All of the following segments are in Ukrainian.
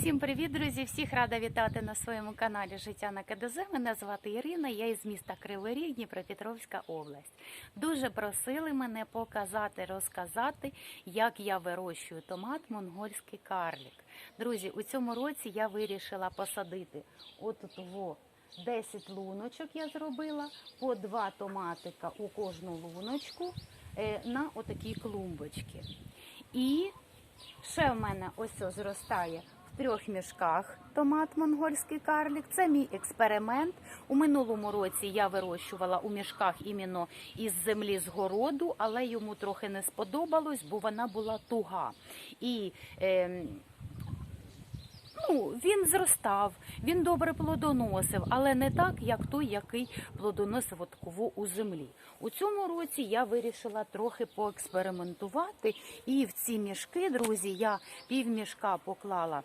Усім привіт, друзі! Всіх рада вітати на своєму каналі Життя на КДЗ. Мене звати Ірина, я із міста Кривий Ріг, Дніпропетровська область. Дуже просили мене показати, розказати, як я вирощую томат монгольський карлік. Друзі, у цьому році я вирішила посадити отут во 10 луночок я зробила, по два томатика у кожну луночку е, на отакі клумбочки. І Ще в мене ось зростає трьох мішках томат монгольський карлік. Це мій експеримент. У минулому році я вирощувала у мішках іменно із землі з городу, але йому трохи не сподобалось, бо вона була туга. І ем, Ну, він зростав, він добре плодоносив, але не так, як той, який плодоносив от кого у землі. У цьому році я вирішила трохи поекспериментувати. І в ці мішки, друзі, я півмішка поклала,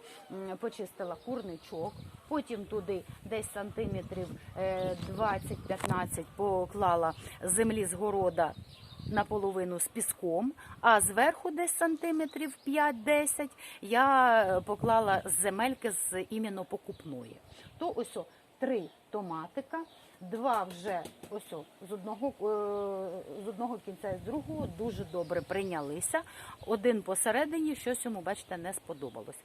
почистила курничок, потім туди десь сантиметрів е, 20-15 поклала землі з города наполовину з піском, а зверху десь сантиметрів 5-10 я е, поклала земельки з іменно покупної. То ось о, три томатика, два вже ось о, з одного е, з одного кінця і з другого дуже добре прийнялися. Один посередині щось йому, бачите, не сподобалось.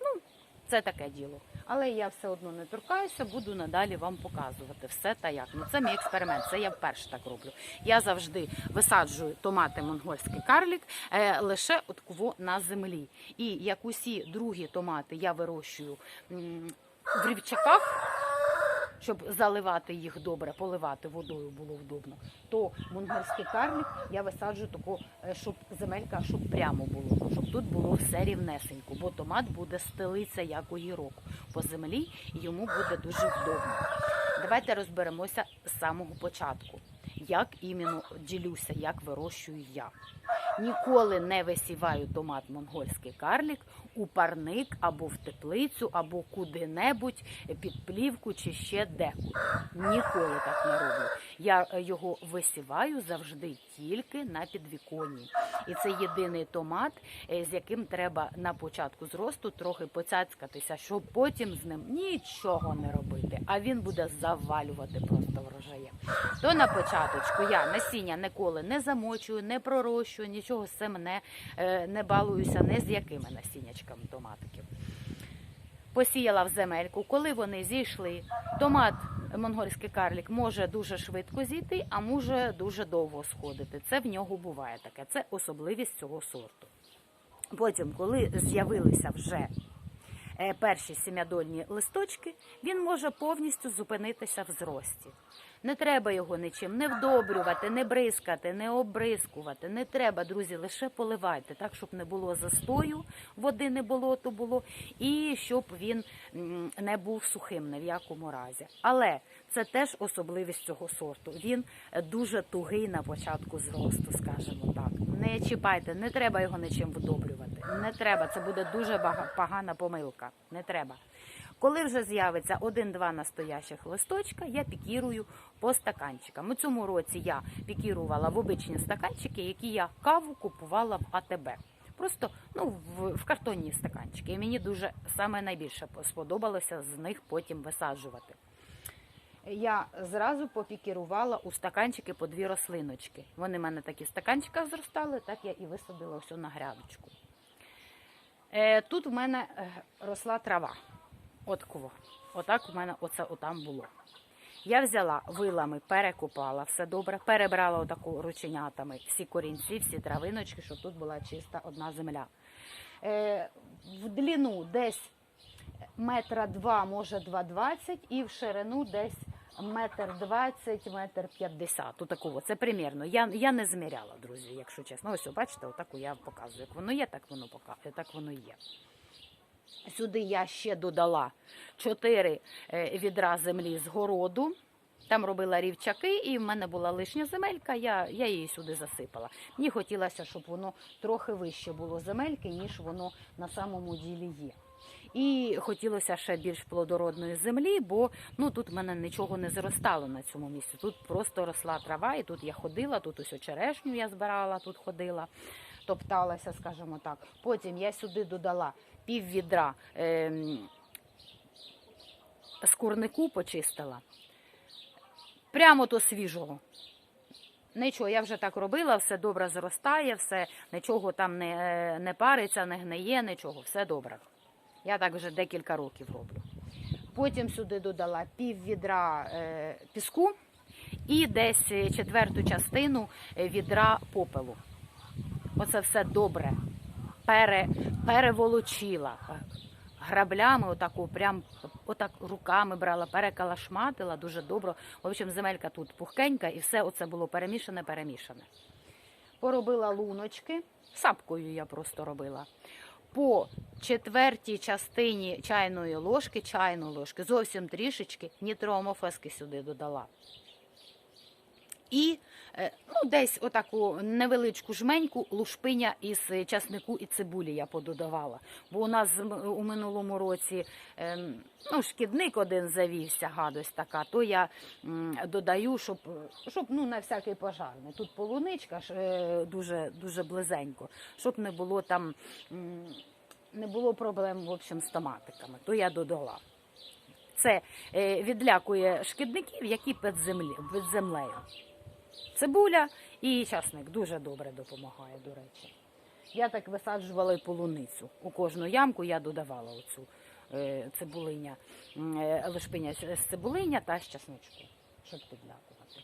Ну, це таке діло. Але я все одно не торкаюся, буду надалі вам показувати все та як. Ну це мій експеримент. Це я вперше так роблю. Я завжди висаджую томати монгольський карлік е, лише от кого на землі. І як усі другі томати я вирощую в рівчаках. Щоб заливати їх добре, поливати водою було вдобно, то монгольський карлік я висаджу таку, е, щоб земелька, щоб прямо було, щоб тут було все рівнесенько, бо томат буде стелитися як огірок по землі, і йому буде дуже вдобно. Давайте розберемося з самого початку, як іменно ділюся, як вирощую я. Ніколи не висіваю томат монгольський карлік у парник або в теплицю, або куди-небудь під плівку чи ще декуди. Ніколи так не роблю. Я е, його висіваю завжди тільки на підвіконні. І це єдиний томат, е, з яким треба на початку зросту трохи поцяцькатися, щоб потім з ним нічого не робити. А він буде завалювати просто врожаєм. То на початочку я насіння ніколи не замочую, не пророщую, нічого з цим не, е, не балуюся, не з якими насіннячками томатиків. Посіяла в земельку, коли вони зійшли, томат монгольський карлік може дуже швидко зійти, а може дуже довго сходити. Це в нього буває таке. Це особливість цього сорту. Потім, коли з'явилися вже е, перші сім'ядольні листочки, він може повністю зупинитися в зрості. Не треба його нічим не вдобрювати, не бризкати, не обрискувати. Не треба, друзі, лише поливайте, так, щоб не було застою, води не болото було, і щоб він не був сухим ні в якому разі. Але це теж особливість цього сорту. Він дуже тугий на початку зросту, скажімо так. Не чіпайте, не треба його нічим вдобрювати. Не треба, це буде дуже погана помилка. Не треба. Коли вже з'явиться один-два настоящих листочка, я пікірую по стаканчикам. У цьому році я пікірувала в обичні стаканчики, які я каву купувала в АТБ. Просто ну, в, в картонні стаканчики. І мені дуже саме найбільше сподобалося з них потім висаджувати. Я зразу попікірувала у стаканчики по дві рослиночки. Вони в мене такі в стаканчиках зростали, так я і висадила все на грядочку. Е, тут в мене е, росла трава. От кого. Отак у мене оце отам було. Я взяла вилами, перекопала все добре, перебрала отаку рученятами всі корінці, всі травиночки, щоб тут була чиста одна земля. Е, в длину десь метра два, може два двадцять, і в ширину десь метр двадцять, метр п'ятдесят. Такого. Це примірно. Я, я не зміряла, друзі, якщо чесно. Ось, бачите, отаку я показую. Як воно є, так воно пока, так воно є. Сюди я ще додала 4 відра землі з городу. Там робила рівчаки, і в мене була лишня земелька, я, я її сюди засипала. Мені хотілося, щоб воно трохи вище було земельки, ніж воно на самому ділі є. І хотілося ще більш плодородної землі, бо ну тут в мене нічого не зростало на цьому місці. Тут просто росла трава, і тут я ходила, тут ось черешню я збирала, тут ходила, топталася, скажімо так. Потім я сюди додала пів відра ем, з курнику почистила. Прямо то свіжого. Нічого, я вже так робила, все добре зростає, все, нічого там не, е, не париться, не гниє, нічого, все добре. Я так вже декілька років роблю. Потім сюди додала пів відра е, піску і десь е, четверту частину е, відра попелу. Оце все добре пере, переволочила граблями, отаку, прям отак руками брала, перекалашматила дуже добре. В общем, земелька тут пухкенька, і все оце було перемішане, перемішане. Поробила луночки, сапкою я просто робила. По четвертій частині чайної ложки, чайної ложки, зовсім трішечки нітроомофески сюди додала. І ну, десь отаку невеличку жменьку лушпиня із е, часнику і цибулі я пододавала. Бо у нас у минулому році ем, ну, шкідник один завівся, гадость така, то я додаю, щоб, щоб ну, на всякий пожарний. Тут полуничка е, дуже, дуже близенько, щоб не було там не було проблем в общем, з томатиками, то я додала. Це е, відлякує шкідників, які під землею. Цибуля і часник дуже добре допомагає, до речі. Я так висаджувала і полуницю. У кожну ямку я додавала оцю е, цибулиня, е, лишпиня з цибулиня та з часничку, щоб підлякувати.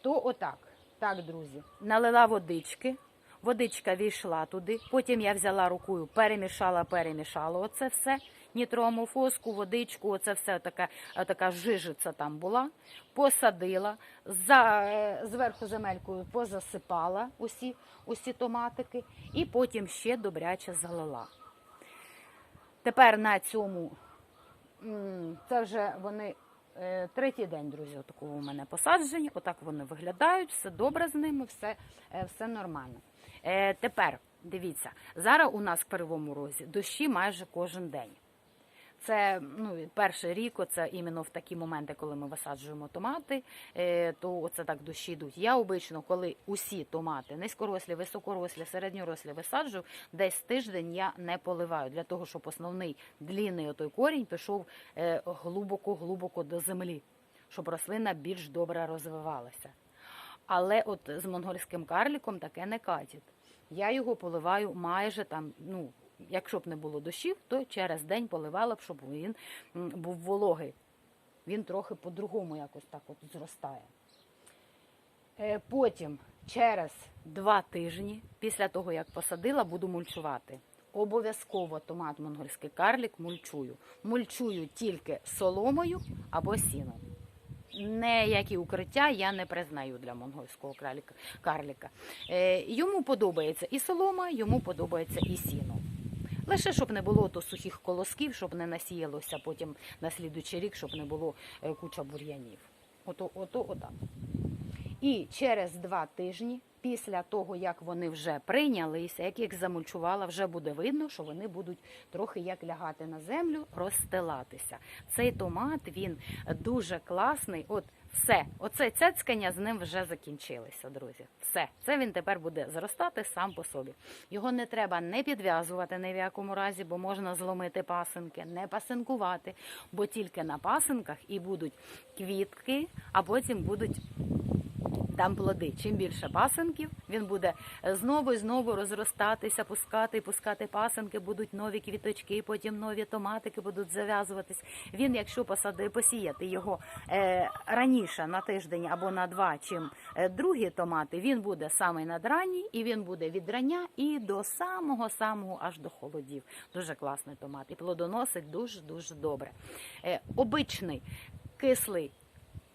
То отак. Так, друзі, налила водички. Водичка війшла туди. Потім я взяла рукою, перемішала, перемішала оце все. Нітрому фоску, водичку, оце все така, така жижиця там була. Посадила, за, е, зверху земелькою позасипала усі, усі томатики і потім ще добряче залила. Тепер на цьому це вже вони е, третій день, друзі, такого у мене посаджені. Отак вони виглядають, все добре з ними, все, е, все нормально. Е, Тепер дивіться, зараз у нас в Кривому Розі дощі майже кожен день. Це ну, перший рік, оце іменно в такі моменти, коли ми висаджуємо томати, е, то оце так дощі йдуть. Я обично, коли усі томати, низькорослі, високорослі, середньорослі висаджую, десь тиждень я не поливаю для того, щоб основний длінний отой корінь пішов е, глибоко-глибоко до землі, щоб рослина більш добре розвивалася. Але от з монгольським карліком таке не катить. Я його поливаю майже там, ну, якщо б не було дощів, то через день поливала б, щоб він був вологий. Він трохи по-другому якось так от зростає. Е, Потім через два тижні, після того як посадила, буду мульчувати. Обов'язково томат монгольський карлік мульчую. Мульчую тільки соломою або сіном. Ніякі укриття я не признаю для монгольського карліка. Е, йому подобається і солома, йому подобається і сіно. Лише щоб не було то сухих колосків, щоб не насіялося потім на слідуючий рік, щоб не було е, куча бур'янів. Ото, ото, отак. І через два тижні, після того, як вони вже прийнялися, як їх замульчувала, вже буде видно, що вони будуть трохи як лягати на землю, розстилатися. Цей томат він дуже класний. От все, оце цяцькання з ним вже закінчилося, друзі. Все, це він тепер буде зростати сам по собі. Його не треба не підв'язувати ні в якому разі, бо можна зломити пасинки, не пасинкувати, бо тільки на пасинках і будуть квітки, а потім будуть там плоди. Чим більше пасинків, він буде знову і знову розростатися, пускати і пускати пасинки, будуть нові квіточки, потім нові томатики будуть зав'язуватись. Він, якщо посади, посіяти його е, раніше на тиждень або на два, чим е, другі томати, він буде самий надранній і він буде від рання і до самого самого аж до холодів. Дуже класний томат і плодоносить дуже дуже добре. Е, обичний кислий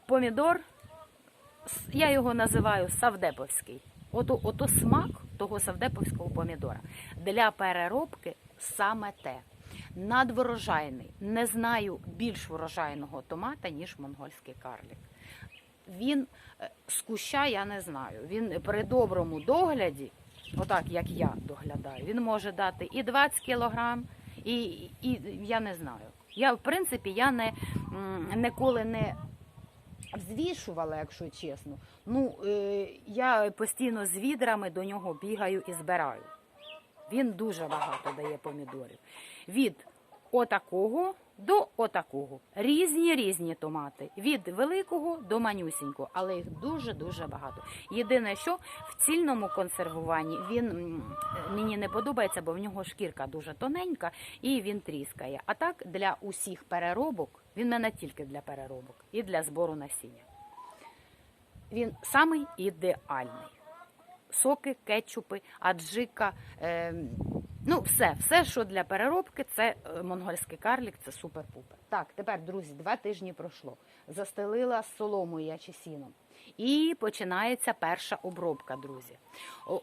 помідор я його називаю савдеповський. Ото, ото смак того савдеповського помідора. Для переробки саме те. Надврожайний. Не знаю більш врожайного томата, ніж монгольський карлік. Він е, з куща я не знаю. Він при доброму догляді, отак як я доглядаю, він може дати і 20 кілограм, і, і я не знаю. Я, в принципі, я не, ніколи не взвішувала, якщо чесно. Ну, е, я постійно з відрами до нього бігаю і збираю. Він дуже багато дає помідорів. Від отакого до отакого. Різні різні томати. Від великого до манюсінького, але їх дуже-дуже багато. Єдине, що в цільному консервуванні він мені не подобається, бо в нього шкірка дуже тоненька і він тріскає. А так для усіх переробок він не тільки для переробок, і для збору насіння. Він самий ідеальний. Соки, кетчупи, аджика. Е, ну, все, все, що для переробки, це е, монгольський карлік, це супер-пупер. Так, тепер, друзі, два тижні пройшло. Застелила соломою я чи сіном. І починається перша обробка, друзі.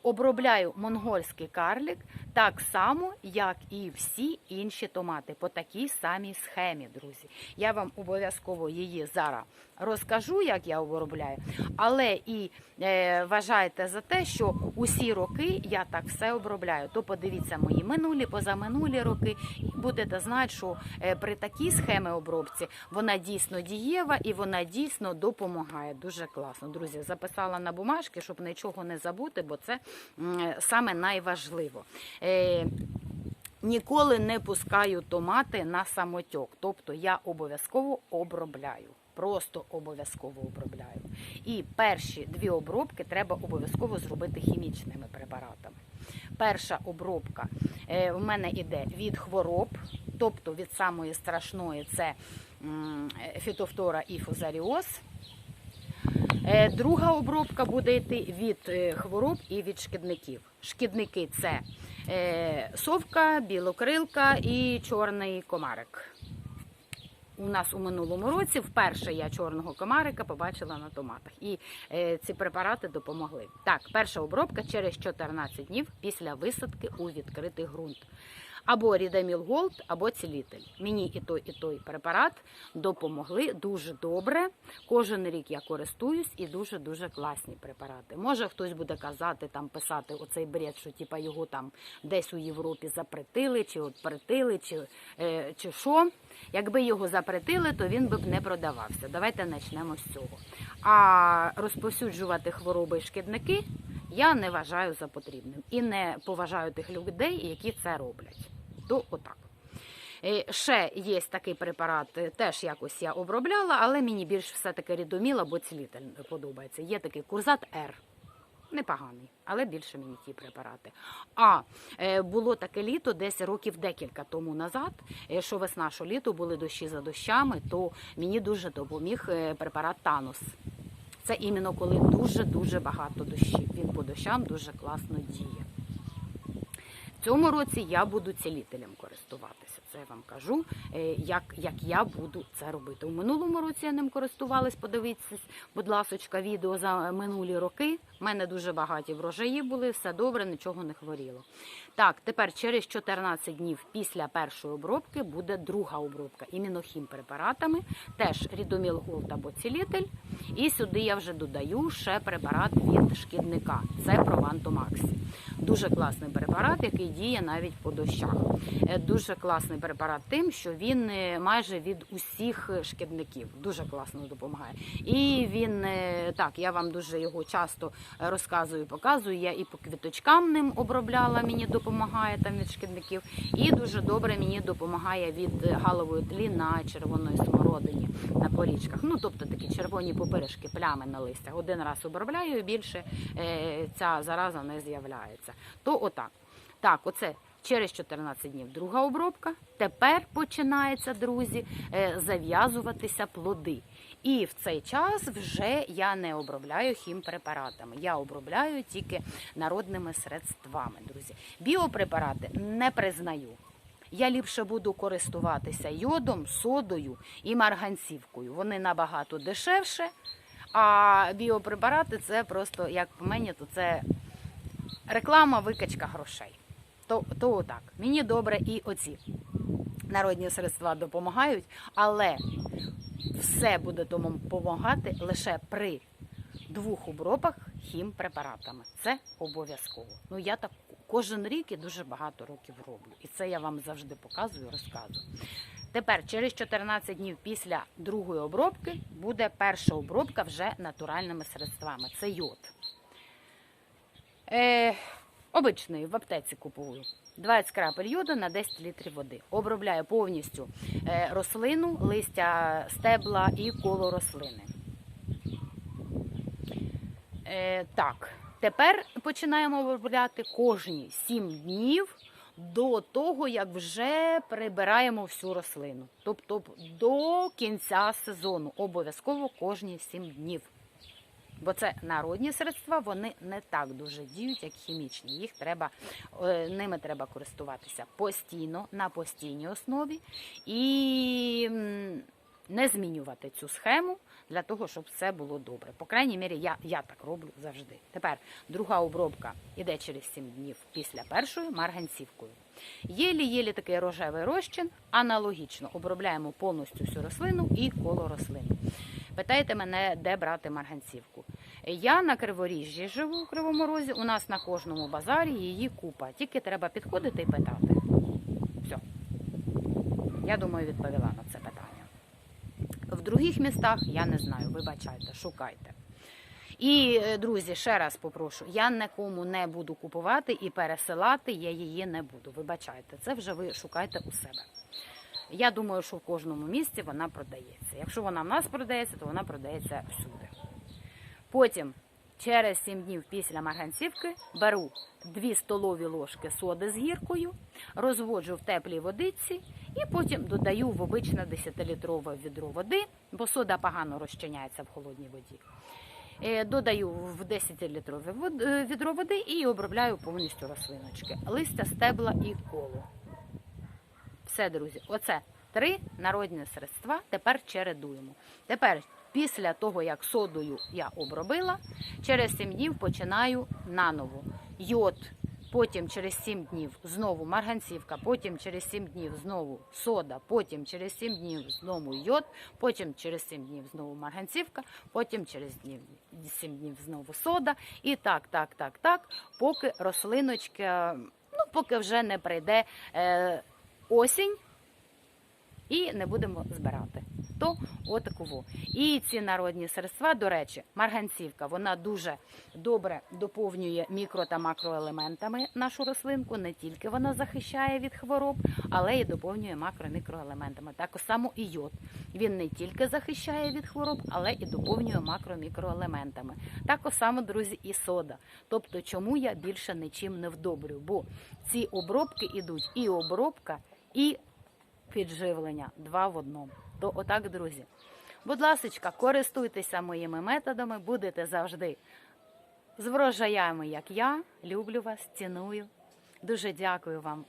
Обробляю монгольський карлік так само, як і всі інші томати, по такій самій схемі, друзі. Я вам обов'язково її зараз розкажу, як я обробляю, але і е, вважайте за те, що усі роки я так все обробляю. То подивіться мої минулі, позаминулі роки, і будете знати, що е, при такій схемі обробці вона дійсно дієва і вона дійсно допомагає. Дуже класно. Друзі, записала на бумажки, щоб нічого не забути, бо це саме найважливо. Е, Ніколи не пускаю томати на самотьок, тобто я обов'язково обробляю. Просто обов'язково обробляю. І перші дві обробки треба обов'язково зробити хімічними препаратами. Перша обробка е, в мене йде від хвороб, тобто від самої страшної це фітофтора і фузаріоз. Е, Друга обробка буде йти від е, хвороб і від шкідників. Шкідники це е, совка, білокрилка і чорний комарик. У нас у минулому році вперше я чорного комарика побачила на томатах. І ці препарати допомогли. Так, перша обробка через 14 днів після висадки у відкритий ґрунт. Або Рідаміл Голд, або цілитель. Мені і той, і той препарат допомогли дуже добре. Кожен рік я користуюсь і дуже дуже класні препарати. Може хтось буде казати, там писати оцей бред, що типа його там десь у Європі запретили, чи от чи, е, чи що. Якби його запретили, то він би б не продавався. Давайте почнемо з цього. А розповсюджувати хвороби і шкідники я не вважаю за потрібним і не поважаю тих людей, які це роблять. То отак. Е, Ще є такий препарат, е, теж якось я обробляла, але мені більш все-таки рідоміл або цілитель подобається. Є такий курзат Р. Непоганий, але більше мені ті препарати. А е, було таке літо, десь років декілька тому назад, що весна, що літо були дощі за дощами, то мені дуже допоміг препарат Танус. Це іменно коли дуже-дуже багато дощів. Він по дощам дуже класно діє. В цьому році я буду цілителем користуватися. Це я вам кажу, е, як, як я буду це робити. У минулому році я ним користувалась, подивіться, будь ласочка, відео за минулі роки. У мене дуже багаті врожаї були, все добре, нічого не хворіло. Так, тепер через 14 днів після першої обробки буде друга обробка іменно хімпрепаратами, теж рідоміл голд або цілитель. І сюди я вже додаю ще препарат від шкідника. Це Провантомаксі. Дуже класний препарат, який діє навіть по дощах. Е, Дуже класний препарат тим, що він е, майже від усіх шкідників дуже класно допомагає. І він е, так, я вам дуже його часто розказую, показую. Я і по квіточкам ним обробляла, мені допомагає там від шкідників. І дуже добре мені допомагає від галової тлі на червоної смородині на порічках. Ну тобто такі червоні попиришки, плями на листях. Один раз обробляю і більше е, ця зараза не з'являється. То отак. Так, оце через 14 днів друга обробка. Тепер починається, друзі, е, зав'язуватися плоди. І в цей час вже я не обробляю хімпрепаратами. Я обробляю тільки народними средствами, друзі. Біопрепарати не признаю. Я ліпше буду користуватися йодом, содою і марганцівкою. Вони набагато дешевше. А біопрепарати це просто, як по мені, то це реклама, викачка грошей. То, то отак. Мені добре і оці народні средства допомагають, але все буде тому допомагати лише при двох обробках хімпрепаратами. Це обов'язково. Ну я так кожен рік і дуже багато років роблю. І це я вам завжди показую, розказую. Тепер, через 14 днів після другої обробки, буде перша обробка вже натуральними средствами. Це йод. Е, Обичної в аптеці купую. 20 крапель йоду на 10 літрів води. Обробляю повністю е, рослину, листя, стебла і коло рослини. Е, так, тепер починаємо обробляти кожні 7 днів до того, як вже прибираємо всю рослину. Тобто до кінця сезону. Обов'язково кожні 7 днів. Бо це народні средства, вони не так дуже діють, як хімічні. Їх треба, е, ними треба користуватися постійно, на постійній основі і не змінювати цю схему для того, щоб все було добре. По крайній мірі, я, я так роблю завжди. Тепер друга обробка іде через 7 днів після першої марганцівкою. Єлі-єлі такий рожевий розчин, аналогічно обробляємо повністю всю рослину і коло рослини. Питаєте мене, де брати марганцівку? Я на Криворіжжі живу в Кривому Розі. У нас на кожному базарі її купа. Тільки треба підходити і питати. Все. Я думаю, відповіла на це питання. В других містах я не знаю, вибачайте, шукайте. І, е, друзі, ще раз попрошу, я нікому не буду купувати і пересилати, я її не буду. Вибачайте, це вже ви шукайте у себе. Я думаю, що в кожному місці вона продається. Якщо вона в нас продається, то вона продається всюди. Потім, через 7 днів після марганцівки, беру 2 столові ложки соди з гіркою, розводжу в теплій водиці і потім додаю в обичне 10-літрове відро води, бо сода погано розчиняється в холодній воді. Е, Додаю в 10-літрове е, відро води і обробляю повністю рослиночки. Листя, стебла і коло. Все, друзі, оце три народні средства. Тепер чередуємо. Тепер, після того, як содою я обробила, через 7 днів починаю наново. Йод, потім через 7 днів знову марганцівка, потім через 7 днів знову сода, потім через 7 днів знову йод, потім через 7 днів знову марганцівка, потім через 7 днів знову сода. І так, так, так, так, поки рослиночка, ну, поки вже не прийде. Е, осінь і не будемо збирати. То отаково. І ці народні средства, до речі, марганцівка, вона дуже добре доповнює мікро та макроелементами нашу рослинку. Не тільки вона захищає від хвороб, але й доповнює макро-мікроелементами. Так само і йод. Він не тільки захищає від хвороб, але і доповнює макро-мікроелементами. Так само, друзі, і сода. Тобто, чому я більше нічим не вдобрю? Бо ці обробки ідуть і обробка, і підживлення два в одному. То отак, друзі. Будь ласка, користуйтеся моїми методами, будете завжди з врожаями, як я. Люблю вас, ціную. Дуже дякую вам.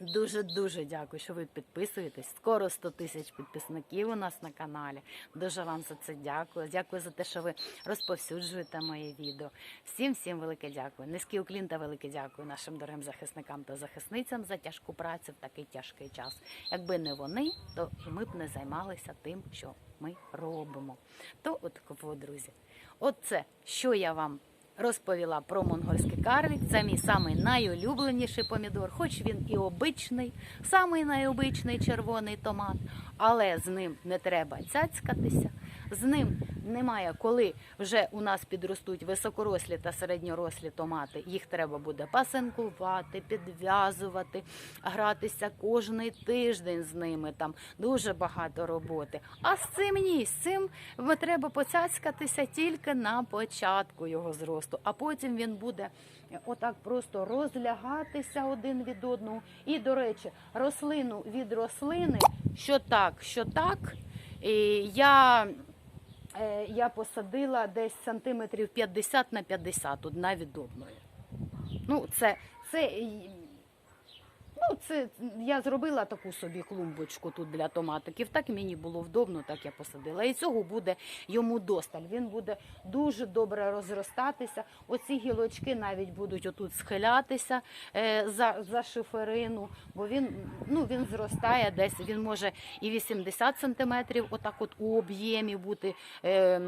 Дуже дуже дякую, що ви підписуєтесь. Скоро 100 тисяч підписників у нас на каналі. Дуже вам за це дякую. Дякую за те, що ви розповсюджуєте мої відео. Всім всім велике дякую. Низький уклін та велике дякую нашим дорогим захисникам та захисницям за тяжку працю в такий тяжкий час. Якби не вони, то ми б не займалися тим, що ми робимо. То от друзі. Оце, що я вам розповіла про монгольський карвік. Це мій самий найулюбленіший помідор, хоч він і обичний, самий найобичний червоний томат, але з ним не треба цяцькатися. З ним немає, коли вже у нас підростуть високорослі та середньорослі томати. Їх треба буде пасинкувати, підв'язувати, гратися кожний тиждень з ними. Там дуже багато роботи. А з цим ні, з цим треба поцяцькатися тільки на початку його зросту, а потім він буде отак просто розлягатися один від одного. І, до речі, рослину від рослини, що так, що так. І я я посадила десь сантиметрів 50 на 50 одна від одної. Ну, це, це, ну, це я зробила таку собі клумбочку тут для томатиків. Так мені було вдобно, так я посадила. І цього буде йому досталь. Він буде дуже добре розростатися. Оці гілочки навіть будуть отут схилятися е, за, за шиферину, бо він, ну, він зростає десь, він може і 80 сантиметрів, отак от у об'ємі бути, е,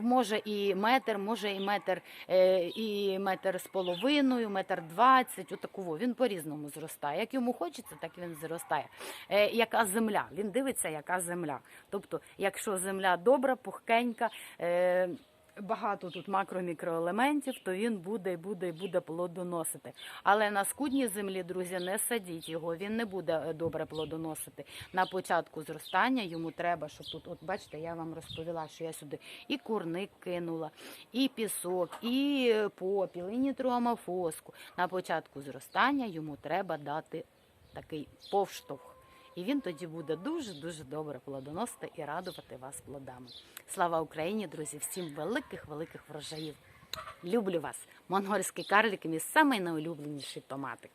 може і метр, може і метр, е, і метр з половиною, метр двадцять, отакого. Він по-різному зростає. Як йому хочеться, так він зростає. Е, яка земля? Він дивиться, яка земля. Тобто, якщо земля добра, пухкенька. Е, багато тут макро-мікроелементів, то він буде і буде і буде плодоносити. Але на скудній землі, друзі, не садіть його, він не буде е, добре плодоносити. На початку зростання йому треба, щоб тут, от бачите, я вам розповіла, що я сюди і курник кинула, і пісок, і е, попіл, і нітроамофоску. На початку зростання йому треба дати такий повштовх. І він тоді буде дуже-дуже добре плодоносити і радувати вас плодами. Слава Україні, друзі! Всім великих великих врожаїв! Люблю вас! Монгольський карлик мій найулюбленіший томатик.